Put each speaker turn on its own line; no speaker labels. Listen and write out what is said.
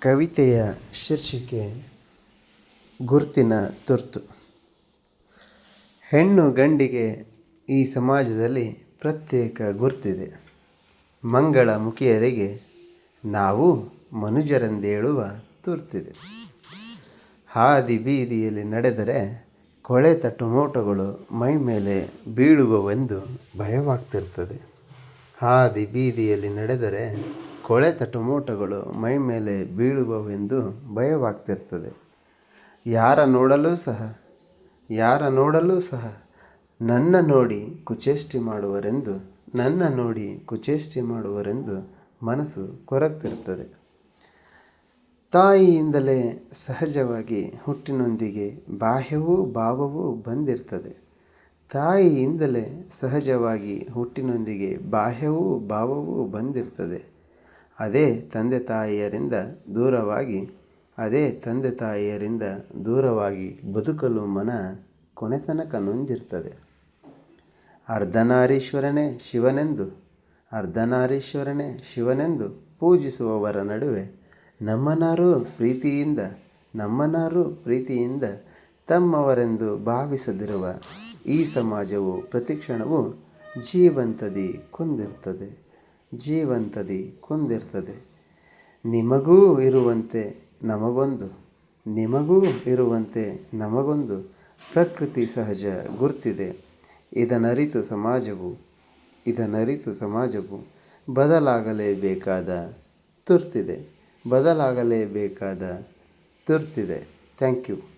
ಕವಿತೆಯ ಶೀರ್ಷಿಕೆ, ಗುರುತಿನ ತುರ್ತು. ಹೆಣ್ಣು ಗಂಡಿಗೆ ಈ ಸಮಾಜದಲ್ಲಿ ಪ್ರತ್ಯೇಕ ಗುರುತಿದೆ. ಮಂಗಳ ಮುಖಿಯರಿಗೆ ನಾವು ಮನುಜರೆಂದೇಳುವ ತುರ್ತಿದೆ. ಹಾದಿ ಬೀದಿಯಲ್ಲಿ ನಡೆದರೆ ಕೊಳೆತ ಟೊಮೋಟೊಗಳು ಮೈ ಮೇಲೆ ಬೀಳುವವೆಂದು ಭಯವಾಗ್ತಿರ್ತದೆ. ಹಾದಿ ಬೀದಿಯಲ್ಲಿ ನಡೆದರೆ ಕೊಳೆತ ಟೊಮೊಟೊಗಳು ಮೈ ಮೇಲೆ ಬೀಳುವವೆಂದು ಭಯವಾಗ್ತಿರ್ತದೆ. ಯಾರ ನೋಡಲೂ ಸಹ, ಯಾರ ನೋಡಲೂ ಸಹ ನನ್ನ ನೋಡಿ ಕುಚೇಷ್ಟಿ ಮಾಡುವರೆಂದು, ನನ್ನ ನೋಡಿ ಕುಚೇಷ್ಟಿ ಮಾಡುವರೆಂದು ಮನಸ್ಸು ಕೊರಗ್ತಿರ್ತದೆ. ತಾಯಿಯಿಂದಲೇ ಸಹಜವಾಗಿ ಹುಟ್ಟಿನೊಂದಿಗೆ ಬಾಹ್ಯವೂ ಭಾವವೂ ಬಂದಿರ್ತದೆ. ತಾಯಿಯಿಂದಲೇ ಸಹಜವಾಗಿ ಹುಟ್ಟಿನೊಂದಿಗೆ ಬಾಹ್ಯವೂ ಭಾವವೂ ಬಂದಿರ್ತದೆ. ಅದೇ ತಂದೆ ತಾಯಿಯರಿಂದ ದೂರವಾಗಿ, ಅದೇ ತಂದೆ ತಾಯಿಯರಿಂದ ದೂರವಾಗಿ ಬದುಕಲು ಮನ ಕೊನೆತನಕ ನೊಂದಿರ್ತದೆ. ಅರ್ಧನಾರೀಶ್ವರನೇ ಶಿವನೆಂದು ಅರ್ಧನಾರೀಶ್ವರನೇ ಶಿವನೆಂದು ಪೂಜಿಸುವವರ ನಡುವೆ ನಮ್ಮನಾರೂ ಪ್ರೀತಿಯಿಂದ ನಮ್ಮನಾರೂ ಪ್ರೀತಿಯಿಂದ ತಮ್ಮವರೆಂದು ಭಾವಿಸದಿರುವ ಈ ಸಮಾಜವು ಪ್ರತಿಕ್ಷಣವು ಜೀವಂತದಿ ಕೊಂದಿರ್ತದೆ. ಜೀವಂತದಿ ಕುಂದಿರ್ತದೆ. ನಿಮಗೂ ಇರುವಂತೆ ನಮಗೊಂದು, ನಿಮಗೂ ಇರುವಂತೆ ನಮಗೊಂದು ಪ್ರಕೃತಿ ಸಹಜ ಗುರ್ತಿದೆ. ಇದನ್ನರಿತು ಸಮಾಜವು ಇದನ್ನರಿತು ಸಮಾಜವು ಬದಲಾಗಲೇಬೇಕಾದ ತುರ್ತಿದೆ. ಬದಲಾಗಲೇಬೇಕಾದ ತುರ್ತಿದೆ. Thank you.